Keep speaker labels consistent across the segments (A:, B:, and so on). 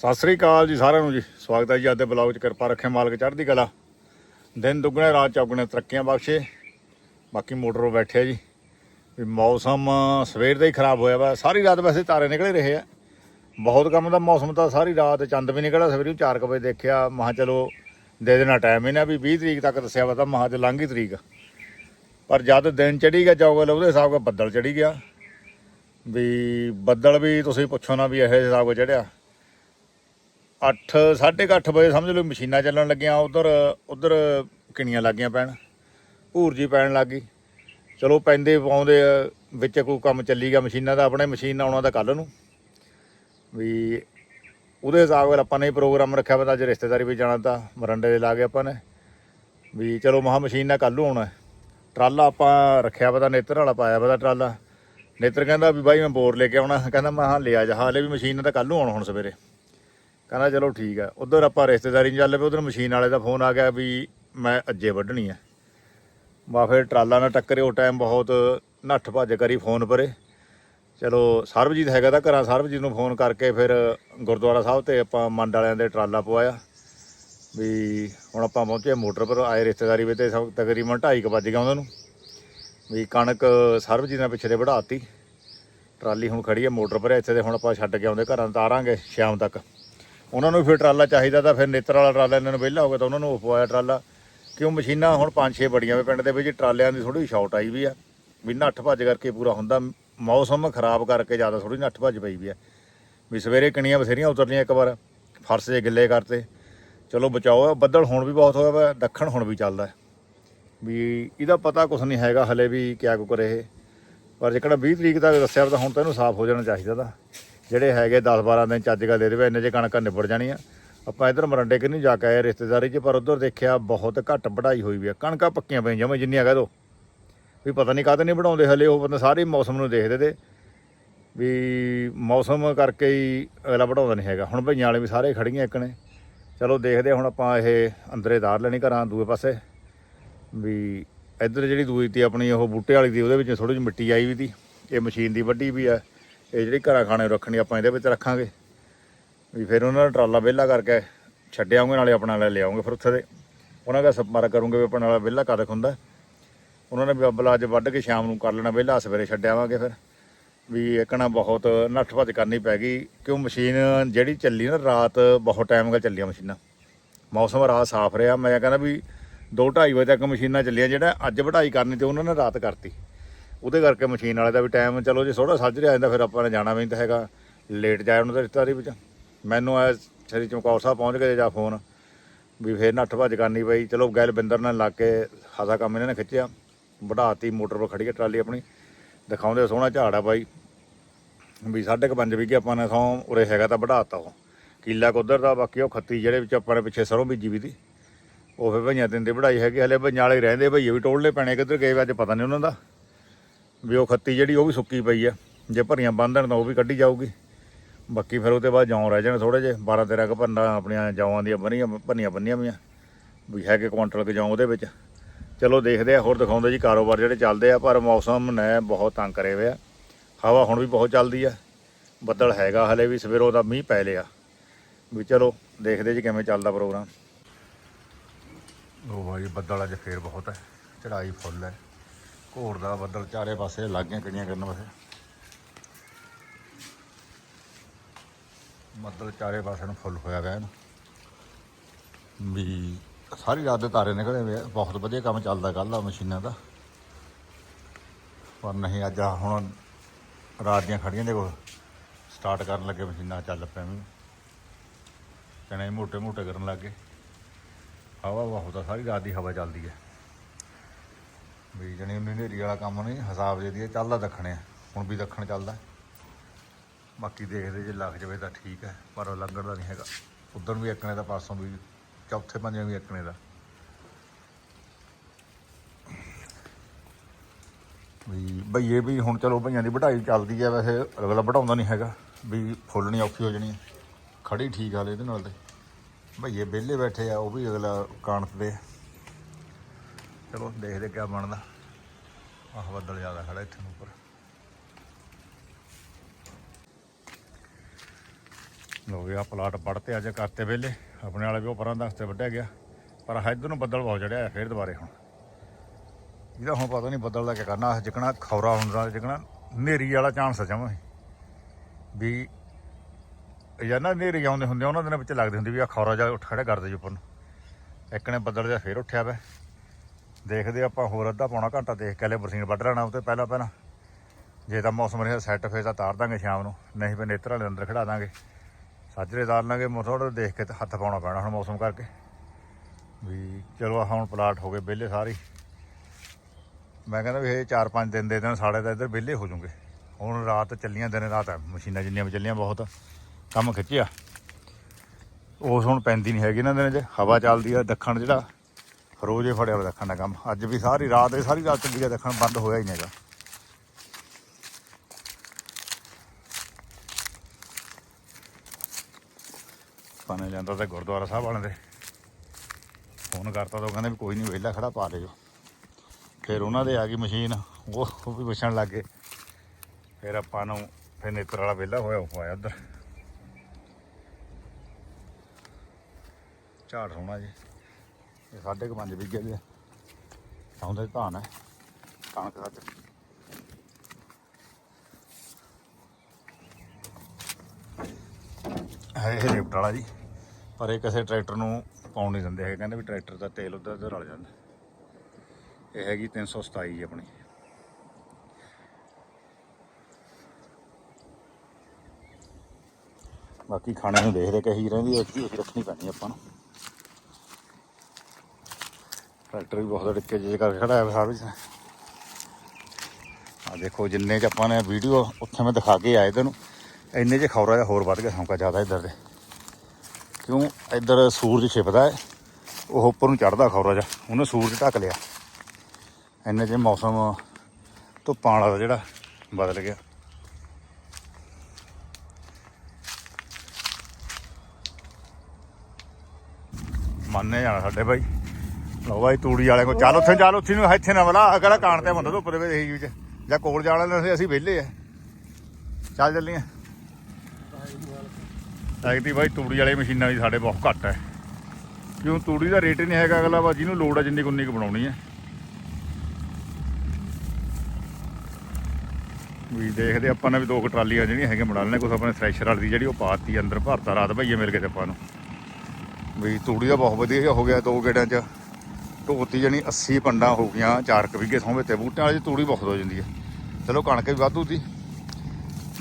A: ਸਤਿ ਸ੍ਰੀ ਅਕਾਲ ਜੀ ਸਾਰਿਆਂ ਨੂੰ ਜੀ। ਸਵਾਗਤ ਹੈ ਜੀ ਅੱਜ ਦੇ ਬਲੌਗ 'ਚ। ਕਿਰਪਾ ਰੱਖੇ ਮਾਲਕ ਚੜ੍ਹਦੀ ਕਲਾ। ਦਿਨ ਦੁੱਗਣੇ, ਰਾਤ ਚੌਗਣੇ ਤਰੱਕੀਆਂ ਬਖਸ਼ੇ। ਬਾਕੀ ਮੋਟਰੋਂ ਬੈਠੇ ਜੀ। ਵੀ ਮੌਸਮ ਸਵੇਰ ਦਾ ਹੀ ਖਰਾਬ ਹੋਇਆ ਵਾ। ਸਾਰੀ ਰਾਤ ਵੈਸੇ ਤਾਰੇ ਨਿਕਲੇ ਰਹੇ ਆ। ਬਹੁਤ ਕੰਮ ਦਾ ਮੌਸਮ ਤਾਂ ਸਾਰੀ ਰਾਤ ਚੰਦ ਵੀ ਨਿਕਲਿਆ, ਸਵੇਰੇ 4 ਵਜੇ ਦੇਖਿਆ। ਮਹਾ ਚਲੋ, ਦੇ ਦੇਣਾ ਟਾਈਮ ਇਹਨਾਂ ਵੀ 20 ਤਰੀਕ ਤੱਕ ਦੱਸਿਆ ਵਾ ਤਾਂ ਮਹਾ ਚ ਲੰਘੀ ਤਰੀਕ। ਪਰ ਜਦ ਦਿਨ ਚੜੀ ਗਿਆ ਚੌਗਲ ਉਹਦੇ ਹਿਸਾਬ ਨਾਲ ਬੱਦਲ ਚੜੀ ਗਿਆ। ਵੀ ਬੱਦਲ ਵੀ ਤੁਸੀਂ ਪੁੱਛੋ ਨਾ ਵੀ ਇਹ ਹਿਸਾਬ ਨਾਲ ਚੜਿਆ 8 8:30 ਵਜੇ ਸਮਝ ਲਓ ਮਸ਼ੀਨਾਂ ਚੱਲਣ ਲੱਗੀਆਂ, ਉਧਰ ਉਧਰ ਕਿਣੀਆਂ ਲੱਗੀਆਂ ਪੈਣ ਭੂਰ ਜੀ ਪੈਣ ਲੱਗ ਗਈ। ਚਲੋ ਪੈਂਦੇ ਪਾਉਂਦੇ ਵਿੱਚ ਕੋਈ ਕੰਮ ਚੱਲੀ ਗਿਆ ਮਸ਼ੀਨਾਂ ਦਾ, ਆਪਣੇ ਮਸ਼ੀਨ ਆਉਣਾ ਤਾਂ ਕੱਲ ਨੂੰ। ਵੀ ਉਹਦੇ ਹਿਸਾਬ ਨਾਲ ਆਪਾਂ ਨੇ ਪ੍ਰੋਗਰਾਮ ਰੱਖਿਆ ਪਤਾ ਤਾਂ ਅੱਜ ਰਿਸ਼ਤੇਦਾਰੀ ਵੀ ਜਾਣਾ ਤਾਂ ਮਰੰਡੇ ਦੇ ਲਾ ਗਏ ਆਪਾਂ ਨੇ। ਵੀ ਚਲੋ ਮਹਾ ਮਸ਼ੀਨ ਨਾਲ ਕੱਲ ਨੂੰ ਆਉਣਾ ਟਰਾਲਾ ਆਪਾਂ ਰੱਖਿਆ ਪਤਾ ਨੇਤਰ ਵਾਲਾ ਪਾਇਆ ਪਤਾ ਟਰਾਲਾ। ਨੇਤਰ ਕਹਿੰਦਾ ਵੀ ਬਾਈ ਮੈਂ ਬੋਰ ਲੈ ਕੇ ਆਉਣਾ, ਕਹਿੰਦਾ ਮੈਂ ਹਾਂ ਲਿਆ ਜਾ, ਹਾਲੇ ਵੀ ਮਸ਼ੀਨ ਤਾਂ ਕੱਲ ਨੂੰ ਆਉਣਾ ਹੁਣ ਸਵੇਰੇ। ਕਹਿੰਦਾ ਚਲੋ ਠੀਕ ਆ। ਉਧਰ ਆਪਾਂ ਰਿਸ਼ਤੇਦਾਰੀ 'ਚ ਚੱਲ ਪਏ, ਉਧਰ ਮਸ਼ੀਨ ਵਾਲੇ ਦਾ ਫੋਨ ਆ ਗਿਆ ਵੀ ਮੈਂ ਅੱਜੇ ਵੱਢਣੀ ਆ। ਬਾ ਫਿਰ ਟਰਾਲਾ ਨਾਲ ਟੱਕਰੇ, ਉਹ ਟਾਈਮ ਬਹੁਤ ਨੱਠ ਭੱਜ ਕਰੀ ਫੋਨ ਪਰੇ। ਚਲੋ ਸਰਬਜੀਤ ਹੈਗਾ ਤਾਂ ਘਰਾਂ ਸਰਬਜੀਤ ਨੂੰ ਫੋਨ ਕਰਕੇ ਫਿਰ ਗੁਰਦੁਆਰਾ ਸਾਹਿਬ ਤੇ ਆਪਾਂ ਮੰਡ ਵਾਲਿਆਂ ਦੇ ਟਰਾਲਾ ਪਵਾਇਆ। ਵੀ ਹੁਣ ਆਪਾਂ ਪਹੁੰਚੇ ਮੋਟਰ ਪਰ, ਆਏ ਰਿਸ਼ਤੇਦਾਰੀ ਵਿੱਚ ਤੇ ਸਭ ਤਕਰੀਬਨ 2:30 ਵੱਜ ਗਿਆ ਉਹਨਾਂ ਨੂੰ। ਵੀ ਕਣਕ ਸਰਬਜੀਤ ਨੇ ਪਿੱਛੇ ਦੇ ਵਢਾਤੀ। ਟਰਾਲੀ ਹੁਣ ਖੜੀ ਹੈ ਮੋਟਰ ਪਰ, ਇੱਥੇ ਤੇ ਹੁਣ ਆਪਾਂ ਛੱਡ ਕੇ ਆਉਂਦੇ ਘਰਾਂ ਤਾਰਾਂਗੇ ਸ਼ਾਮ ਤੱਕ। ਉਹਨਾਂ ਨੂੰ ਫਿਰ ਟਰਾਲਾ ਚਾਹੀਦਾ ਤਾਂ ਫਿਰ ਨੇਤਰ ਵਾਲਾ ਟਰਾਲਾ ਇਹਨਾਂ ਨੂੰ ਵਿਹਲਾ ਹੋ ਗਿਆ ਤਾਂ ਉਹਨਾਂ ਨੂੰ ਉਹ ਪਵਾਇਆ ਟਰਾਲਾ। ਕਿਉਂ ਮਸ਼ੀਨਾਂ ਹੁਣ 5-6 ਬੜੀਆਂ ਵੇ ਪਿੰਡ ਦੇ ਵਿੱਚ, ਟਰਾਲਿਆਂ ਦੀ ਥੋੜੀ ਸ਼ਾਰਟ ਆਈ ਵੀ ਆ। ਵੀ ਨੱਠ ਭੱਜ ਕਰਕੇ ਪੂਰਾ ਹੁੰਦਾ, ਮੌਸਮ ਖਰਾਬ ਕਰਕੇ ਜ਼ਿਆਦਾ ਥੋੜੀ ਨੱਠ ਭੱਜ ਪਈ ਵੀ ਆ। ਵੀ ਸਵੇਰੇ ਕਿਣੀਆਂ ਬਥੇਰੀਆਂ ਉਤਰਨੀਆਂ ਇੱਕ ਵਾਰ, ਫਰਸ਼ ਜੇ ਗਿੱਲੇ ਕਰਤੇ। ਚਲੋ ਬਚਾਓ, ਬੱਦਲ ਹੁਣ ਵੀ ਬਹੁਤ ਹੋਇਆ ਵਾ, ਦੱਖਣ ਹੁਣ ਵੀ ਚੱਲਦਾ। ਵੀ ਇਹਦਾ ਪਤਾ ਕੁਛ ਨਹੀਂ ਹੈਗਾ ਹਲੇ ਵੀ ਕਿਆ ਕੁ ਕਰੇ ਇਹ। ਪਰ ਜਿਹੜਾ 20 ਤਰੀਕ ਤੱਕ ਦੱਸਿਆ ਵਾ ਤਾਂ ਹੁਣ ਤਾਂ ਇਹਨੂੰ ਸਾਫ਼ ਹੋ ਜਾਣਾ ਚਾਹੀਦਾ ਤਾਂ। ਜਿਹੜੇ ਹੈਗੇ 10 12 ਦਿਨ ਚੱਜ ਗਾ ਦੇ ਦੇਵੇ ਇੰਨੇ ਜੇ ਕਣਕਾਂ ਨਿਬੜ ਜਾਣੀਆਂ ਆਪਾਂ ਇਧਰ ਮਰੰਡੇ ਕਿ ਜਾ ਕੇ ਆਏ ਰਿਸ਼ਤੇਦਾਰੀ 'ਚ, ਪਰ ਉਧਰ ਦੇਖਿਆ ਬਹੁਤ ਘੱਟ ਵਢਾਈ ਹੋਈ ਵੀ ਆ। ਕਣਕਾਂ ਪੱਕੀਆਂ ਪਈਆਂ ਜਮੇ ਜਿੰਨੀਆਂ ਕਹਿ ਦੋ। ਵੀ ਪਤਾ ਨਹੀਂ ਕਾਹਤੇ ਨਹੀਂ ਵਢਾਉਂਦੇ, ਹਲੇ ਉਹ ਬੰਦੇ ਸਾਰੇ ਮੌਸਮ ਨੂੰ ਦੇਖਦੇ ਤੇ। ਵੀ ਮੌਸਮ ਕਰਕੇ ਹੀ ਅਗਲਾ ਵਢਾਉਂਦਾ ਨਹੀਂ ਹੈਗਾ। ਹੁਣ ਭਈਆਂ ਵਾਲੇ ਵੀ ਸਾਰੇ ਖੜੀਆਂ ਇੱਕ ਨੇ। ਚਲੋ ਦੇਖਦੇ ਹੁਣ ਆਪਾਂ ਇਹ ਅੰਦਰੇ ਦਾਰ ਲੈਣੀ ਘਰਾਂ ਦੂਏ ਪਾਸੇ। ਵੀ ਇੱਧਰ ਜਿਹੜੀ ਦੂਈ ਤੀ ਆਪਣੀ ਉਹ ਬੂਟੇ ਵਾਲੀ ਦੀ ਉਹਦੇ ਵਿੱਚ ਥੋੜੀ ਜਿਹੀ ਮਿੱਟੀ ਆਈ ਵੀ ਤੀ। ਇਹ ਮਸ਼ੀਨ ਦੀ ਵੱਡੀ ਵੀ ਆ। ਇਹ ਜਿਹੜੀ ਘਰਾਂ ਖਾਣੇ ਨੂੰ ਰੱਖਣੀ, ਆਪਾਂ ਇਹਦੇ ਵਿੱਚ ਰੱਖਾਂਗੇ। ਵੀ ਫਿਰ ਉਹਨਾਂ ਦਾ ਟਰਾਲਾ ਵਿਹਲਾ ਕਰਕੇ ਛੱਡਿਆਉਂਗੇ ਨਾਲੇ ਆਪਣਾ ਲੈ ਲਿਆਉਂਗੇ ਫਿਰ ਉੱਥੇ ਦੇ। ਉਹਨਾਂ ਦਾ ਸੰਪਰਕ ਕਰੂੰਗੇ ਵੀ ਆਪਣਾ ਵਾਲਾ ਵਿਹਲਾ ਕਦ ਹੁੰਦਾ। ਉਹਨਾਂ ਨੇ ਵੀ ਅੱਜ ਵੱਢ ਕੇ ਸ਼ਾਮ ਨੂੰ ਕਰ ਲੈਣਾ, ਵਿਹਲਾ ਸਵੇਰੇ ਛੱਡਿਆਵਾਂਗੇ ਫਿਰ। ਵੀ ਇੱਕਣਾ ਬਹੁਤ ਨੱਠ ਭੱਜ ਕਰਨੀ ਪੈ ਗਈ, ਕਿਉਂ ਮਸ਼ੀਨ ਜਿਹੜੀ ਚੱਲੀ ਨਾ, ਰਾਤ ਬਹੁਤ ਟਾਈਮ ਗਾ ਚੱਲੀਆਂ ਮਸ਼ੀਨਾਂ। ਮੌਸਮ ਰਾਤ ਸਾਫ਼ ਰਿਹਾ। ਮੈਂ ਕਹਿੰਦਾ ਵੀ 2:30 ਵਜੇ ਤੱਕ ਮਸ਼ੀਨਾਂ ਚੱਲੀਆਂ, ਜਿਹੜਾ ਅੱਜ ਵਢਾਈ ਕਰਨੀ ਤੇ ਉਹਨਾਂ ਨੇ ਰਾਤ ਕਰਤੀ। ਉਹਦੇ ਕਰਕੇ ਮਸ਼ੀਨ ਵਾਲੇ ਦਾ ਵੀ ਟਾਈਮ ਚਲੋ ਜੇ ਥੋੜਾ ਸੱਜ ਰਿਹਾ ਜਾਂਦਾ, ਫਿਰ ਆਪਾਂ ਨੇ ਜਾਣਾ ਵੀ ਨਹੀਂ ਤਾਂ ਹੈਗਾ। ਲੇਟ ਜਾਇਆ ਉਹਨਾਂ ਦੇ ਰਿਸ਼ਤੇਦਾਰੀ ਵਿੱਚ। ਮੈਨੂੰ ਆਇਆ ਸ੍ਰੀ ਚਮਕੌਰ ਸਾਹਿਬ ਪਹੁੰਚ ਕੇ ਜਾ ਫੋਨ ਵੀ ਫੇਰ ਨੱਠ ਭੱਜ ਕਰਨੀ ਪਈ। ਚਲੋ ਗੈਲ ਬਿੰਦਰ ਨਾਲ ਲੱਗ ਕੇ ਖਾਸਾ ਕੰਮ ਇਹਨਾਂ ਨੇ ਖਿੱਚਿਆ। ਵਢਾਤੀ ਮੋਟਰ 'ਤੇ ਖੜੀ ਹੈ ਟਰਾਲੀ ਆਪਣੀ। ਦਿਖਾਉਂਦੇ ਸੋਹਣਾ ਝਾੜ ਆ ਬਾਈ। ਵੀ ਸਾਢੇ ਕੁ ਪੰਜ ਵਿਗੇ ਆਪਾਂ ਨੇ ਸੌ, ਉਰੇ ਹੈਗਾ ਤਾਂ ਵਢਾਤਾ ਉਹ। ਕੀਲਾ ਕੁਦਰ ਦਾ, ਬਾਕੀ ਉਹ ਖੱਤੀ ਜਿਹੜੇ ਵਿੱਚ ਆਪਾਂ ਨੇ ਪਿੱਛੇ ਸਰੋਂ ਬੀਜੀ ਵੀ ਦੀ ਉਹ ਫਿਰ ਭਈਆਂ ਦਿਨ ਦੀ ਵਢਾਈ ਹੈਗੀ, ਹਲੇ ਭਈਆਂ ਵਾਲੇ ਰਹਿੰਦੇ, ਭਈਏ ਵੀ ਟੋਲਨੇ ਪੈਣੇ ਕਿੱਧਰ ਗਏ ਵੇ, ਅੱਜ ਪਤਾ ਨਹੀਂ ਉਹਨਾਂ ਦਾ। ਵੀ ਉਹ ਖੱਤੀ ਜਿਹੜੀ ਉਹ ਵੀ ਸੁੱਕੀ ਪਈ ਆ। ਜੇ ਭਰੀਆਂ ਬੰਨਣ ਤਾਂ ਉਹ ਵੀ ਕੱਢੀ ਜਾਊਗੀ। ਬਾਕੀ ਫਿਰ ਉਹਦੇ ਬਾਅਦ ਜੌਂ ਰਹਿ ਜਾਣ ਥੋੜੇ ਜੇ 12 13 ਕ ਪੰਨਾ ਆਪਣੀਆਂ ਜੌਆਂ ਦੀਆਂ ਬੰਨੀਆਂ, ਭੰਨੀਆਂ ਬੰਨੀਆਂ ਵੀਆਂ। ਵੀ ਹੈਗੇ ਕੁਆਂਟਲ ਕ ਜੌਂ ਉਹਦੇ ਵਿੱਚ। ਚਲੋ ਦੇਖਦੇ ਆ, ਹੋਰ ਦਿਖਾਉਂਦੇ ਜੀ ਕਾਰੋਬਾਰ ਜਿਹੜੇ ਚੱਲਦੇ ਆ, ਪਰ ਮੌਸਮ ਨੇ ਬਹੁਤ ਤੰਗ ਕਰੇ ਹੋਏ ਆ। ਹਵਾ ਹੁਣ ਵੀ ਬਹੁਤ ਚੱਲਦੀ ਆ। ਬੱਦਲ ਹੈਗਾ ਹਲੇ ਵੀ, ਸਵੇਰੋਂ ਦਾ ਮੀਂਹ ਪੈ ਲਿਆ। ਵੀ ਚਲੋ ਦੇਖਦੇ ਜੀ ਕਿਵੇਂ ਚੱਲਦਾ ਪ੍ਰੋਗਰਾਮ। ਉਹ ਭਾਈ ਬੱਦਲ ਅੱਜ ਫੇਰ ਬਹੁਤ ਹੈ ਚੜਾਈ ਫੁੱਲ ਹੈ ਘੋਰ ਦਾ ਬੱਦਲ ਚਾਰੇ ਪਾਸੇ ਲਾਗੀਆਂ ਗਈਆਂ ਕਰਨ ਵਾਸਤੇ ਬੱਦਲ ਚਾਰੇ ਪਾਸੇ ਨੂੰ ਫੁੱਲ ਹੋਇਆ ਗਿਆ ਇਹਨੂੰ। ਵੀ ਸਾਰੀ ਰਾਤ ਦੇ ਤਾਰੇ ਨਿਕਲੇ ਹੋਏ ਆ। ਬਹੁਤ ਵਧੀਆ ਕੰਮ ਚੱਲਦਾ ਕੱਲ੍ਹ ਆ ਮਸ਼ੀਨਾਂ ਦਾ। ਪਰ ਨਹੀਂ, ਅੱਜ ਆਹ ਹੁਣ ਰਾਤ ਦੀਆਂ ਖੜੀਆਂ ਦੇ ਕੋਲ ਸਟਾਰਟ ਕਰਨ ਲੱਗੇ ਮਸ਼ੀਨਾਂ, ਚੱਲ ਪਿਆ ਵੀ ਚਣੇ ਮੋਟੇ ਮੋਟੇ ਕਰਨ ਲੱਗੇ। ਹਵਾ ਬਹੁਤ ਆ, ਸਾਰੀ ਰਾਤ ਦੀ ਹਵਾ ਚੱਲਦੀ ਹੈ ਵੀ ਜਣੀ ਉਹਨੇ ਹਨੇਰੀ ਵਾਲਾ ਕੰਮ ਨਹੀਂ, ਹਿਸਾਬ ਜੇ ਦੀ ਚੱਲਦਾ ਦੱਖਣੇ ਹੁਣ ਵੀ ਦੱਖਣ ਚੱਲਦਾ। ਬਾਕੀ ਦੇਖਦੇ ਜੇ ਲੱਗ ਜਾਵੇ ਤਾਂ ਠੀਕ ਹੈ, ਪਰ ਉਹ ਲੰਘਣ ਦਾ ਨਹੀਂ ਹੈਗਾ। ਉਦੋਂ ਵੀ ਇੱਕਨੇ ਦਾ, ਪਾਸੋਂ ਵੀ ਚੌਥੇ ਪੰਜਵੇਂ ਵੀ ਇੱਕਨੇ ਦਾ। ਵੀ ਭਈਏ ਵੀ ਹੁਣ ਚਲੋ ਭਈਆਂ ਦੀ ਵਢਾਈ ਚੱਲਦੀ ਹੈ, ਵੈਸੇ ਅਗਲਾ ਵਢਾਉਂਦਾ ਨਹੀਂ ਹੈਗਾ। ਵੀ ਫੁੱਲਣੀ ਔਖੀ ਹੋ ਜਾਣੀ ਹੈ। ਖੜੀ ਠੀਕ ਹਾਲੇ ਇਹਦੇ ਨਾਲ ਤੇ। ਭਈਏ ਵਿਹਲੇ ਬੈਠੇ ਆ, ਉਹ ਵੀ ਅਗਲਾ ਕਾਣਤ ਦੇ। ਚਲੋ ਦੇਖਦੇ ਕਿਆ ਬਣਦਾ। ਆਹ ਬੱਦਲ ਜ਼ਿਆਦਾ ਖੜਾ ਇੱਥੇ ਨੂੰ ਉੱਪਰ। ਲੋ ਵੀ ਪਲਾਟ ਪੜਤੇ ਅੱਜ ਕਰਤੇ ਵੇਲੇ ਆਪਣੇ ਵਾਲੇ ਵੀ ਉਹ ਪਰਾਂ ਦਸਤੇ ਵੱਢਿਆ ਗਿਆ। ਪਰ ਇੱਧਰ ਨੂੰ ਬੱਦਲ ਬਹੁਤ ਚੜਿਆ ਫੇਰ ਦੁਬਾਰੇ ਹੁਣ। ਇਹਦਾ ਹੁਣ ਪਤਾ ਨਹੀਂ ਬੱਦਲ ਦਾ ਕੀ ਕਰਨਾ। ਜਿਕਣਾ ਖੌਰਾ ਹੁੰਦਾ ਜਿਕਣਾ ਹਨੇਰੀ ਵਾਲਾ ਚਾਂਸ ਜਮਾ ਵੀ ਜਾਂ ਨਾ ਹਨੇਰੀ ਆਉਂਦੇ ਹੁੰਦੇ ਆ, ਉਹਨਾਂ ਦਿਨਾਂ ਵਿੱਚ ਲੱਗਦੀ ਹੁੰਦੀ ਵੀ ਆ ਖੌਰਾ ਜਾ ਉੱਠ ਖੜਾ ਕਰਦੇ ਜੀ ਉੱਪਰ ਨੂੰ। ਇੱਕ ਨੇ ਬੱਦਲ ਜਿਹਾ ਫੇਰ ਉੱਠਿਆ ਵਾ ਦੇਖਦੇ ਆਪਾਂ ਹੋਰ ਅੱਧਾ ਪੌਣਾ ਘੰਟਾ ਦੇਖ ਕੇ ਲੈ ਬਰਸੀਨ ਵੱਢ ਲੈਣਾ ਉਹ ਤੇ ਪਹਿਲਾਂ ਪਹਿਲਾਂ। ਜੇ ਤਾਂ ਮੌਸਮ ਰਿਹਾ ਸੈੱਟ ਫੇਰ ਤਾਂ ਤਾਰ ਦਾਂਗੇ ਸ਼ਾਮ ਨੂੰ, ਨਹੀਂ ਫੇ ਨੇਤਰਾਂ ਦੇ ਅੰਦਰ ਖੜਾ ਦਾਂਗੇ। ਸਾਜਰੇ ਤਾਰ ਲਾਂਗੇ ਥੋੜਾ ਦੇਖ ਕੇ ਤੇ ਹੱਥ ਪਾਉਣਾ ਪੈਣਾ ਹੁਣ ਮੌਸਮ ਕਰਕੇ। ਵੀ ਚਲੋ ਆਹ ਹੁਣ ਪਲਾਟ ਹੋ ਗਏ ਵਿਹਲੇ ਸਾਰੇ। ਮੈਂ ਕਹਿੰਦਾ ਵੀ ਇਹ 4-5 ਦਿਨ ਦੇ ਦਿਨ ਸਾਡੇ ਤਾਂ ਇੱਧਰ ਵਿਹਲੇ ਹੋ ਜੂਗੇ ਹੁਣ ਰਾਤ ਚੱਲੀਆਂ ਦਿਨ ਰਾਤ ਮਸ਼ੀਨਾਂ ਜਿੰਨੀਆਂ ਵੀ ਚੱਲੀਆਂ ਬਹੁਤ, ਕੰਮ ਖਿੱਚਿਆ। ਉਸ ਹੁਣ ਪੈਂਦੀ ਨਹੀਂ ਹੈਗੀ ਇਹਨਾਂ ਦਿਨਾਂ 'ਚ, ਹਵਾ ਚੱਲਦੀ ਆ, ਦੱਖਣ ਜਿਹੜਾ ਰੋਜ਼ੇ ਫੜਿਆ ਹੋਇਆ ਦੱਖਣ ਦਾ ਕੰਮ। ਅੱਜ ਵੀ ਸਾਰੀ ਰਾਤ ਇਹ ਸਾਰੀ ਰਾਤ ਚੱਲੀ ਆ ਦੇਖਣ ਬੰਦ ਹੋਇਆ ਹੀ ਨਹੀਂ ਹੈਗਾ। ਪਾਣੇ ਜਾਂਦਾ ਤੇ ਗੁਰਦੁਆਰਾ ਸਾਹਿਬ ਵਾਲਿਆਂ ਦੇ ਫੋਨ ਕਰਤਾ ਤਾਂ ਉਹ ਕਹਿੰਦੇ ਵੀ ਕੋਈ ਨਹੀਂ ਵਿਹਲਾ ਖੜਾ ਪਾ ਲਿਓ ਫਿਰ ਉਹਨਾਂ ਦੇ ਆ ਗਈ ਮਸ਼ੀਨ, ਉਹ ਵੀ ਪੁੱਛਣ ਲੱਗ ਗਏ। ਫਿਰ ਆਪਾਂ ਨੂੰ ਫਿਰ ਨੇਤਰ ਵਾਲਾ ਵਿਹਲਾ ਹੋਇਆ ਹੋਇਆ ਉਧਰ। ਝਾੜ ਸੋਹਣਾ ਜੀ। ਇਹ ਸਾਢੇ ਕੁ ਪੰਜ ਵਿਗੇ ਦੇ ਆਉਂਦੇ ਧਾਨ ਹੈ। ਕਣਕ ਦਾ ਤੇ। ਹੈ ਇਹ ਲਿਫਟ ਵਾਲਾ ਜੀ। ਪਰ ਇਹ ਕਿਸੇ ਟਰੈਕਟਰ ਨੂੰ ਪਾਉਣ ਨਹੀਂ ਦਿੰਦੇ। ਹੈਗੇ ਕਹਿੰਦੇ ਵੀ ਟਰੈਕਟਰ ਦਾ ਤੇਲ ਉੱਧਰ ਉੱਧਰ ਰਲ ਜਾਂਦਾ। ਇਹ ਹੈਗੀ 327 ਜੀ ਆਪਣੀ। ਬਾਕੀ ਖਾਣੇ ਨੂੰ ਦੇਖਦੇ ਕਹੀ ਰਹਿੰਦੀ ਹੈ ਕਿ ਰੱਖਣੀ ਪੈਣੀ ਆਪਾਂ ਨੂੰ। ਟਰੈਕਟਰ ਵੀ ਬਹੁਤ ਡਿੱਕੇ ਜੇ ਕਰਕੇ ਖੜਾ ਹੈ ਸਾਰ ਵਿੱਚ ਆ ਦੇਖੋ ਜਿੰਨੇ ਚ ਆਪਾਂ ਨੇ ਵੀਡੀਓ ਉੱਥੇ ਮੈਂ ਦਿਖਾ ਕੇ ਆਏ ਤੈਨੂੰ, ਇੰਨੇ ਚ ਖੌਰਾ ਜਿਹਾ ਹੋਰ ਵੱਧ ਗਿਆ ਸੌਂਕਾ ਜ਼ਿਆਦਾ ਇੱਧਰ ਦੇ। ਕਿਉਂ? ਇੱਧਰ ਸੂਰਜ ਛਿਪਦਾ ਹੈ, ਉਹ ਉੱਪਰ ਨੂੰ ਚੜਦਾ ਖੌਰਾ ਜਿਹਾ, ਉਹਨੇ ਸੂਰਜ ਢੱਕ ਲਿਆ। ਇੰਨੇ ਚ ਮੌਸਮ, ਧੁੱਪਾਂ ਵਾਲਾ ਜਿਹੜਾ ਬਦਲ ਗਿਆ। ਮੰਨੇ ਜਾਣਾ ਸਾਡੇ ਭਾਈ। ਲਓ ਬਾਈ, ਤੂੜੀ ਵਾਲੇ ਕੋ ਚੱਲ, ਉੱਥੇ ਚੱਲ, ਉੱਥੇ ਨੂੰ ਇੱਥੇ ਨਾ ਬਲਾ ਕਿਹੜਾ ਕਾਣ ਤੇ ਬੰਦਾ ਧੁੱਪ ਦੇ ਵਿੱਚ ਇਹੀ ਵਿੱਚ, ਜਾਂ ਕੋਲ ਜਾਣ ਵਾਲੇ ਅਸੀਂ ਵਿਹਲੇ ਆ। ਚੱਲ ਚੱਲੀਆਂ ਐਗਤੀ ਬਾਈ, ਤੂੜੀ ਵਾਲੇ ਮਸ਼ੀਨਾਂ ਵੀ ਸਾਡੇ ਬਹੁਤ ਘੱਟ ਹੈ। ਕਿਉਂ, ਤੂੜੀ ਦਾ ਰੇਟ ਹੀ ਨਹੀਂ ਹੈਗਾ ਅਗਲਾ ਵਾ ਜਿਹਨੂੰ ਲੋੜ ਹੈ ਜਿੰਨੀ ਕੁ ਉਨੀ ਕੁ ਬਣਾਉਣੀ ਹੈ। ਵੀ ਦੇਖਦੇ ਆਪਾਂ ਨੇ ਵੀ ਦੋ ਕੁ ਟਰਾਲੀਆਂ ਜਿਹੜੀਆਂ ਹੈਗੀਆਂ ਬਣਾ ਲੈਣੇ, ਕੁਛ ਆਪਣੇ ਥ੍ਰੈਸ਼ਰ ਵਾਲੀ ਦੀ ਜਿਹੜੀ ਉਹ ਪਾਤੀ, ਅੰਦਰ ਭਰਤਾ, ਰਾਤ ਭਈਏ ਮਿਲ ਕੇ ਤੇ ਆਪਾਂ ਨੂੰ। ਵੀ ਤੂੜੀ ਦਾ ਬਹੁਤ ਵਧੀਆ ਜਿਹਾ ਹੋ ਗਿਆ, ਦੋ ਗੇੜਾਂ 'ਚ। ਢੋਤੀ ਜਣੀ 80 ਪੰਡਾਂ ਹੋ ਗਈਆਂ, ਚਾਰ ਕੁ ਵਿਗੇ ਸੌਂਵੇ ਤੇ ਬੂਟਿਆਂ ਵਾਲੀ ਤੂੜੀ ਬਹੁਤ ਹੋ ਜਾਂਦੀ ਹੈ। ਚਲੋ, ਕਣਕ ਵੀ ਵਾਧੂ ਦੀ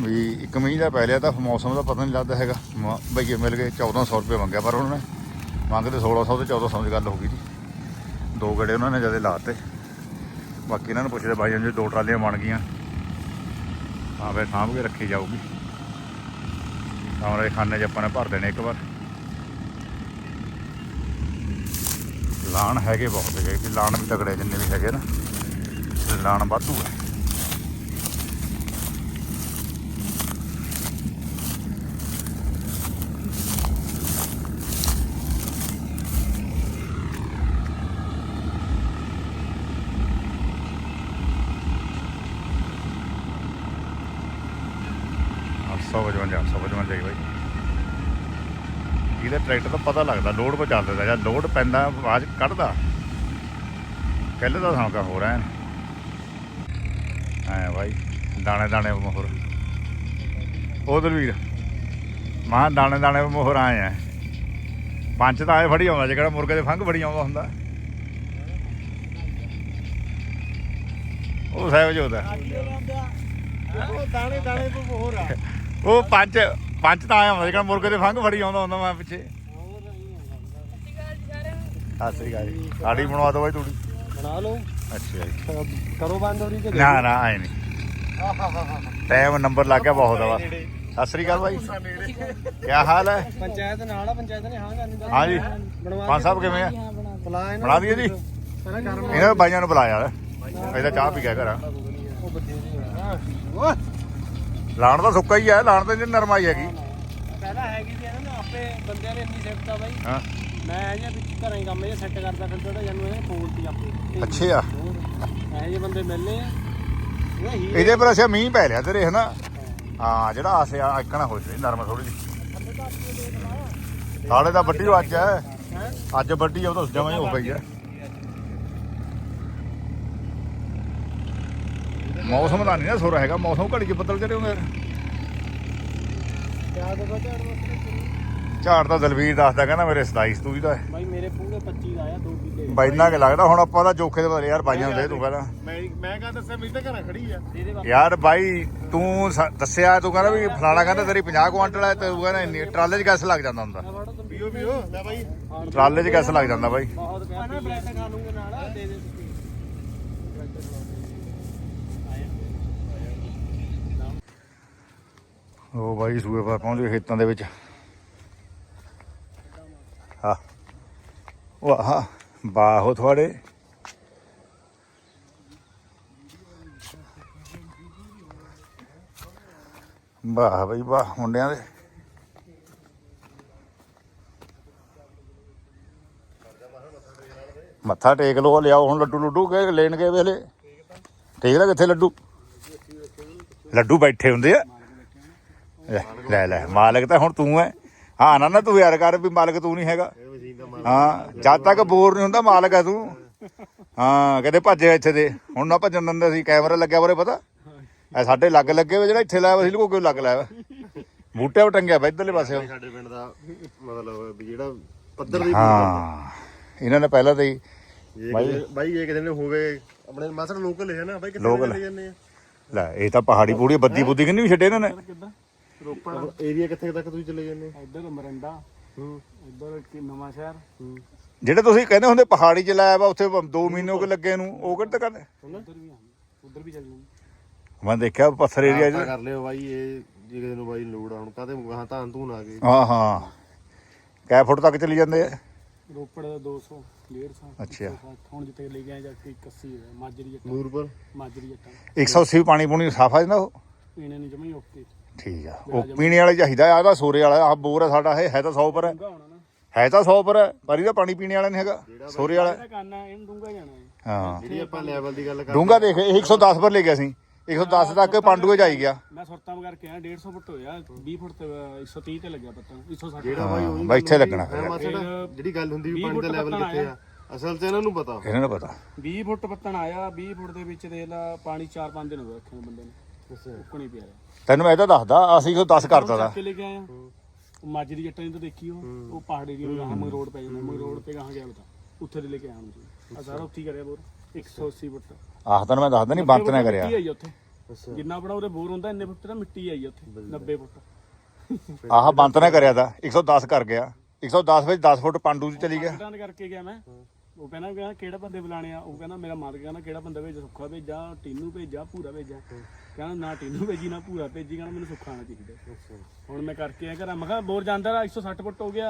A: ਵੀ ਇੱਕ ਮਹੀਨਾ ਦਾ ਪੈ ਲਿਆ ਤਾਂ ਮੌਸਮ ਦਾ ਪਤਾ ਨਹੀਂ ਲੱਗਦਾ ਹੈਗਾ। ਮ- ਭਈਏ ਮਿਲ ਗਏ 1400 ਰੁਪਏ ਮੰਗਿਆ ਪਰ ਉਹਨਾਂ। ਨੇ ਮੰਗਦੇ 1600 ਤੇ 1400 ਦੀ ਗੱਲ ਹੋ ਗਈ ਜੀ। ਦੋ ਗੜੇ ਉਹਨਾਂ ਨੇ ਜਦੇ ਲਾਤੇ। ਬਾਕੀ ਇਹਨਾਂ ਨੂੰ ਪੁੱਛਦੇ ਭਾਈ ਜੀ, ਦੋ ਟਰਾਲੀਆਂ ਬਣ ਗਈਆਂ। ਹਾਂ ਫਿਰ ਸਾਂਭ ਕੇ ਰੱਖੀ ਜਾਊਗੀ। ਕਮਰੇ ਖਾਨੇ 'ਚ ਆਪਾਂ ਨੇ ਭਰ ਦੇਣੇ ਇੱਕ ਵਾਰ। ਲਾਣ ਹੈਗੇ ਬਹੁਤ ਹੈਗੇ, ਕਿ ਲਾਣ ਵੀ ਤਗੜੇ ਜਿੰਨੇ ਵੀ ਹੈਗੇ ਨਾ ਲਾਣ ਵਾਧੂ ਹੈ ਅੱਠ ਸੌ ਪਚਵੰਜਾ ਅੱਠ ਸੌ ਪਚਵੰਜਾ ਜੀ ਬਾਈ ਇਹਦਾ ਟਰੈਕਟਰ ਦਾ ਪਤਾ ਲੱਗਦਾ ਲੋਡ ਪਾ ਚੱਲਦਾ ਜਾਂ ਲੋਡ ਪੈਂਦਾ ਆਵਾਜ਼ ਕੱਢਦਾ। ਕੱਲ ਦਾ ਸੌਂਕਾ ਹੋ ਰਿਹਾ ਐ ਬਾਈ ਦਾਣੇ ਦਾਣੇ ਮੋਹਰ। ਉਹ ਦਲਵੀਰ ਮਾਂ ਦਾਣੇ ਦਾਣੇ ਮੋਹਰ ਆਏ ਆ। ਪੰਜ ਤਾਂ ਆਏ ਫੜੀ ਆਉਂਦਾ ਜਿਹੜਾ ਮੁਰਗੇ ਦੇ ਫੰਗ ਫੜੀ ਆਉਂਦਾ ਹੁੰਦਾ। ਉਹ ਸਾਹਿਬ ਜੋਦਾ
B: ਉਹ ਦਾਣੇ ਦਾਣੇ ਤੋਂ ਹੋਰ ਆ।
A: ਉਹ ਪੰਜ ਪੰਜ ਤਾਂ ਆਇਆ ਹੁੰਦਾ ਜਿਹੜਾ ਮੁਰਗੇ ਦੇ ਫੰਗ ਫੜੀ ਆਉਂਦਾ ਹੁੰਦਾ ਮੈਂ ਪਿੱਛੇ। ਸਤਿ ਸ੍ਰੀ ਅਕਾਲ ਜੀ। ਸਾਡੀ ਬਣਵਾ ਦੋ ਬਾਈ ਤੂੜੀ।
B: ਬਣਾ ਲਓ।
A: ਅੱਛਾ ਜੀ।
B: ਕਰੋ ਬੰਦ ਹੋਰੀ ਕਿ
A: ਨਾ ਨਾ ਆਏ ਨਹੀਂ। ਟਾਈਮ ਨੰਬਰ ਲੱਗ ਗਿਆ ਬਹੁਤ ਆ ਸਤਿ ਸ੍ਰੀ ਅਕਾਲ ਬਾਈ। ਕੀ ਹਾਲ ਹੈ?
B: ਪੰਚਾਇਤ ਨਾਲ ਆ ਪੰਚਾਇਤ ਨੇ ਹਾਂ ਕਰਨੀ ਦਾ
A: ਹਾਂ ਜੀ ਪੰਜ ਸਾਹਿਬ ਕਿਵੇਂ ਆ?
B: ਬੁਲਾ ਇਹਨਾਂ।
A: ਬਣਾ ਦਈਏ ਜੀ।
B: ਪਹਿਲਾਂ
A: ਇਹਨਾਂ ਬਾਈਆਂ ਨੂੰ ਬੁਲਾ ਯਾਰ ਇਹਦਾ ਚਾਹ ਪੀ ਗਿਆ ਘਰ।
B: ਉਹ ਆ।
A: ਲਾਣ ਤਾਂ ਸੁੱਕਾ ਹੀ ਹੈ ਲਾਣ ਤਾਂ ਨਰਮਾਈ ਹੈਗੀ।
B: ਪਹਿਲਾਂ ਹੈਗੀ ਸੀ ਇਹਨਾਂ ਨੂੰ ਆਪੇ ਬੰਦਿਆਂ ਨੇ ਇੰਨੀ ਸਿਫਤ ਆ ਬਾਈ।
A: ਹਾਂ।
B: ਮੈਂ ਇਹ ਜਿਹਾ ਵਿੱਚ ਘਰਾਂ ਹੀ ਕੰਮ ਇਹ ਸੈੱਟ ਕਰਦਾ ਫਿਰਦਾ ਤਾਂ ਜਾਨੂੰ ਇਹ ਫੋਲਤੀ ਆਪੇ।
A: ਅੱਛੇ। ਆ
B: ਇਹ ਜਿਹੇ ਬੰਦੇ ਮਿਲਨੇ ਆ।
A: ਇਹਦੇ ਪਰ ਅਸੀਂ ਮੀਂਹ ਪੈ ਲਿਆ ਤੇਰੇ ਹਨਾ? ਹਾਂ। ਜਿਹੜਾ ਆਸੇ ਆ ਇੱਕਣਾ ਹੋ ਜਾਏ ਨਰਮ ਥੋੜੀ ਜਿਹੀ। ਸਾਲੇ ਦਾ ਵੱਡੀ ਅੱਜ ਹੈ ਅੱਜ ਵੱਡੀ ਆ ਉਹ ਤਾਂ ਜਮਾਂ ਹੀ ਹੋ ਗਈ ਹੈ ਮੌਸਮ ਦਾ ਨਹੀਂ ਨਾ ਸੁਰ ਹੈਗਾ। ਮੌਸਮ ਘੜੀ ਚ ਬੱਦਲ ਚੜੇ ਹੁੰਦੇ
B: ਕਿਆ ਦੇ ਬਚਾ
A: ਝਾੜ ਤਾਂ ਦਲਵੀਰ ਦੱਸਦਾ ਕਹਿੰਦਾ ਮੇਰੇ 27 ਤੂੰ ਹੀ ਤਾਂ ਹੈ।
B: ਬਾਈ ਮੇਰੇ ਪੂਰੇ 25 ਦਾ ਆਇਆ 2 ਕਿੱਲੇ
A: ਬਾਈ ਇੰਨਾ ਕਿ ਲੱਗਦਾ ਹੁਣ ਆਪਾਂ ਤਾਂ ਜੋਖੇ ਦੇ ਬਦਲੇ ਯਾਰ ਬਾਈਆਂ ਦੇ ਤੂੰ ਕਹਿੰਦਾ
C: ਮੈਂ ਮੈਂ ਕਹਾਂ ਦੱਸਿਆ ਮੇਰੀ ਤਾਂ ਘਰਾਂ ਖੜੀ ਆ।
A: ਯਾਰ ਬਾਈ ਤੂੰ ਸ- ਦੱਸਿਆ ਤੂੰ ਕਹਿੰਦਾ ਵੀ ਫਲਾਣਾ ਕਹਿੰਦਾ ਤੇਰੀ 50 ਕੁਆਂਟਲ ਹੈ ਤੇ ਤੂੰ ਕਹਿੰਦਾ ਇੰਨੀ ਟਰਾਲੇ 'ਚ ਗੈਸ ਲੱਗ ਜਾਂਦਾ ਹੁੰਦਾ।
B: ਫੜੋ ਤੂੰ
C: ਪੀਓ ਪੀਓ ਲੈ ਬਾਈ।
A: ਟਰਾਲੇ 'ਚ ਗੈਸ ਲੱਗ ਜਾਂਦਾ ਬਾਈ।
B: ਬਹੁਤ ਪਿਆ ਨਾ ਬ੍ਰੈਡ ਖਾ ਲੂੰਗੇ ਨਾਲ ਦੇ ਦੇ ਤੁਸੀਂ।
A: ਉਹ ਬਾਈ ਸੂਏ ਪਾ ਪਹੁੰਚ ਗਏ ਖੇਤਾਂ ਦੇ ਵਿੱਚ। ਹਾਂ ਵਾਹ ਬਾਹੋ ਤੁਹਾਡੇ ਵਾਹ ਬਈ ਵਾਹ ਮੁੰਡਿਆਂ ਦੇ ਮੱਥਾ ਟੇਕ ਲੋ ਲਿਆਓ ਹੁਣ ਲੱਡੂ ਲੁੱਡੂ ਕੇ ਲੈਣ ਗਏ ਵੇਲੇ ਠੀਕ ਲੈ ਕਿੱਥੇ ਲੱਡੂ ਲੱਡੂ ਬੈਠੇ ਹੁੰਦੇ ਆ ਲੈ, ਲੈ ਲੈ ਮਾਲਕ ਤਾਂ ਹੁਣ ਤੂੰ ਹੈ ਹਾਂ ਨਾ ਨਾ ਤੂੰ ਯਾਰ ਕਰ ਵੀ ਮਾਲਕ ਤੂੰ ਨਹੀਂ ਹੈਗਾ। ਹਾਂ ਜਦ ਤੱਕ ਬੋਰ ਨਹੀਂ ਹੁੰਦਾ ਮਾਲਕ ਹੈ ਤੂੰ। ਹਾਂ ਕਦੇ ਭੱਜੇ ਇੱਥੇ ਦੇ। ਹੁਣ ਨਾ ਭੱਜਣ ਦਿੰਦੇ ਸੀ ਕੈਮਰਾ ਲੱਗਿਆ ਬਾਰੇ ਪਤਾ? ਐ ਸਾਡੇ ਲੱਗ ਲੱਗੇ ਹੋਏ ਜਿਹੜਾ ਇੱਥੇ ਲਾਇਆ ਸੀ ਲੁਕੋ ਕਿਉਂ ਲੱਗ ਲਾਇਆ? ਬੂਟੇ ਉਹ ਟੰਗਿਆ ਵਾ ਇੱਧਰਲੇ ਪਾਸੇ।
C: ਸਾਡੇ ਪਿੰਡ ਦਾ ਮਤਲਬ ਵੀ ਜਿਹੜਾ ਪੱਧਰ ਦੀ
A: ਹਾਂ ਇਹਨਾਂ ਨੇ ਪਹਿਲਾਂ ਤਾਂ ਹੀ
C: ਇਹ ਕਿਤੇ- ਬਾਈ ਇਹ ਕਿਤੇ ਨੇ ਹੋ ਗਏ ਆਪਣੇ ਮਾਸੜ ਲੋਕਲ ਹੈ ਨਾ ਬਾਈ ਕਿੱਥੇ। ਚਲੇ ਜਾਂਦੇ ਆ?
A: ਲੈ ਇਹ ਤਾਂ ਪਹਾੜੀ ਪੂੜੀ ਬੱਦੀ ਬੁੱਦੀ ਕਿੰਨੀ ਵੀ ਛੱਡੇ ਇਹਨਾਂ ਨੇ।
B: ਕਿੱਦਾਂ? ਰੋਪੜ।
C: ਏਰੀਆ ਕਿੱਥੇ ਤੱਕ ਤੁਸੀਂ ਚਲੇ ਜਾਂਦੇ
B: ਇੱਧਰ ਮਰੰਡਾ।
C: ਹੂੰ।
B: ਇੱਧਰ ਕੀ ਨਵਾਂ ਸ਼ਹਿਰ।
C: ਹੂੰ।
A: ਜਿਹੜੇ ਤੁਸੀਂ ਕਹਿੰਦੇ ਹੁੰਦੇ ਪਹਾੜੀ ਚ ਲਾਇਆ ਵਾ ਉੱਥੇ 2 ਮਹੀਨੇ ਹੋ ਗਏ ਲੱਗੇ ਨੂੰ ਉਹ ਕਿਹੜੇ ਤੱਕ
B: ਉੱਧਰ ਵੀ ਹਾਂ ਉੱਧਰ ਵੀ ਚੱਲ ਜਾਣਾ
A: ਮੈਂ ਦੇਖਿਆ ਪੱਥਰ ਏਰੀਆ ਚ।
C: ਕਰ ਲਿਓ ਬਾਈ ਇਹ ਜੇ ਕਿਸੇ ਨੂੰ ਬਾਈ ਲੋੜ ਆ ਹੁਣ ਕਾਹਦੇ ਗਾਹਾਂ ਤਾਂ ਤੂੰ ਨਾ ਗਏ।
A: ਹਾਂ ਹਾਂ। ਕੈ ਫੁੱਟ ਤੱਕ ਚਲੀ ਜਾਂਦੇ ਆ?
B: ਰੋਪੜ ਦਾ 200 150
A: ਅੱਛਾ।
B: ਹੁਣ ਜਿੱਥੇ ਲੈ ਆਏ ਜਾ ਕੇ 81 ਹੋਇਆ ਮਾਜਰੀ ਜੱਟਾਂ।
C: ਨੂਰਪੁਰ।
B: ਮਾਜਰੀ ਜੱਟਾਂ।
A: 180 ਪਾਣੀ ਪੂਣੀ ਸਾਫਾ ਜਾਂਦਾ ਉਹ?
B: ਪੀਣੇ ਨੂੰ ਜਮਾ ਹੀ ਓਕੇ।
A: ਠੀਕ ਆ। ਉਹ ਪੀਣੇ ਵਾਲਾ ਚਾਹੀਦਾ ਆ ਤਾਂ ਸੋਰੇ ਵਾਲਾ ਆ ਬੋਰ ਆ ਸਾਡਾ ਇਹ ਹੈ ਤਾਂ 100 ਪਰ। ਹੈ ਹੈ ਤਾਂ 100 ਪਰ ਹੈ ਪਰ ਇਹਦਾ ਪਾਣੀ ਪੀਣੇ ਵਾਲਾ ਨਹੀਂ ਹੈਗਾ ਸੋਰੇ ਵਾਲਾ।
B: ਇਹਦਾ ਕੰਨ ਆ ਇਹਨੂੰ ਡੂੰਗਾ ਜਾਣਾ ਹੈ।
C: ਜਿਹੜੀ ਆਪਾਂ ਲੈਵਲ ਦੀ ਗੱਲ ਕਰ
A: ਡੂੰਗਾ ਦੇਖ ਇਹ 110 ਪਰ ਲੈ ਗਿਆ ਸੀ। 110 ਤੱਕ ਪਾਂਡੂਏ ਚ ਆਈ ਗਿਆ।
B: ਮੈਂ ਸੁਰਤਾਂ ਕਰਕੇ ਆਇਆ 150 ਫੁੱਟ ਹੋਇਆ 20 ਫੁੱਟ ਤੇ 130 ਤੇ ਲੱਗਿਆ ਪੱਤਾ। 160
C: ਜਿਹੜਾ ਬਾਈ ਉਹੀ
A: ਬਈ ਇੱਥੇ ਲੱਗਣਾ
C: ਜਿਹੜੀ ਗੱਲ ਹੁੰਦੀ ਵੀ ਪਾਣੀ ਦਾ ਲੈਵਲ ਕਿੱਥੇ ਆ? ਅਸਲ 'ਚ ਇਹਨਾਂ ਨੂੰ ਪਤਾ।
A: ਇਹਨਾਂ ਨੂੰ ਪਤਾ।
B: 20 ਫੁੱਟ ਪੱਤਣ ਆਇਆ 20 ਫੁੱਟ ਦੇ ਵਿੱਚ ਦੇਖ ਲਾ ਪਾਣੀ 4-5 ਦਿਨ ਹੋ ਗਏ ਰੱਖੇ ਬੰਦੇ ਨੇ। ਪਿਆ ਰਿਹਾ।
A: ਤੈਨੂੰ ਮੈਂ ਇਹ ਤਾਂ ਦੱਸਦਾ ਅਸੀਂ 110 ਕਰਤਾ ਦਾ
B: ਚੱਕ ਕੇ ਲੈ ਕੇ ਆਇਆ ਉਹ ਮਾਜੀ ਦੀ ਜੱਟਾਂ ਨੇ ਤਾਂ ਦੇਖੀ ਉਹ। ਉਹ ਪਹਾੜੀ ਦੀ ਗਾਹਾਂ ਮੰਗ ਰੋਡ ਪੈ ਜਾਂਦਾ ਮੰਗ ਰੋਡ ਤੇ ਗਾਹਾਂ ਗਿਆ ਬਤਾ ਉੱਥੇ ਦੇ ਲੈ ਕੇ ਆਇਆ ਨੂੰ ਆ ਸਾਰਾ ਉੱਥੇ ਹੀ ਕਰਿਆ ਬੋਰ। 180 ਫੁੱਟ।
A: ਆਹ ਤੈਨੂੰ ਮੈਂ ਦੱਸਦਾ ਨਹੀਂ ਬੰਤ ਨੇ ਕਰਿਆ।
B: ਮਿੱਟੀ ਆਈ ਉੱਥੇ।
C: ਅੱਛਾ।
B: ਜਿੰਨਾ ਬੜਾ ਉਹਦੇ ਬੋਰ ਹੁੰਦਾ ਇੰਨੇ ਫੁੱਟ ਦਾ ਮਿੱਟੀ ਆਈ ਉੱਥੇ 90 ਫੁੱਟ।
A: ਆਹ ਬੰਤ ਨੇ ਕਰਿਆ ਤਾਂ। 110 ਕਰ ਗਿਆ। 110 ਵਿੱਚ 10 ਫੁੱਟ ਪਾਂਡੂ ਚ ਚਲੀ ਗਿਆ।
B: ਕਰਕੇ ਗਿਆ ਮੈਂ। ਉਹ ਕਹਿੰਦਾ ਕਹਿੰਦਾ ਕਿਹੜਾ ਬੰਦੇ ਬੁਲਾਣੇ ਆ? ਉਹ ਕਹਿੰਦਾ ਮੇਰਾ ਮਾਲਕ ਕਹਿੰਦਾ ਕਿਹੜਾ ਬੰਦਾ ਭੇਜ ਸੁੱਖਾ ਭੇਜਾ ਟੀਨੂ ਭੇਜਾ ਪੂਰਾ ਭੇਜਾ ਕਹਿੰਦਾ ਨਾ ਟੀਨੂ ਭੇਜੀ ਨਾ ਪੂਰਾ ਭੇਜੀ ਕਹਿੰਦਾ ਮੈਨੂੰ ਸੁੱਖਾ ਆਣਾ ਚਾਹੀਦਾ। ਹੁਣ ਮੈਂ ਕਰਕੇ ਆ ਘਰਾਂ ਮੈਂ ਕਿਹਾ ਬੋਰ ਜਾਂਦਾ ਰਾ 160 ਫੁੱਟ ਹੋ ਗਿਆ।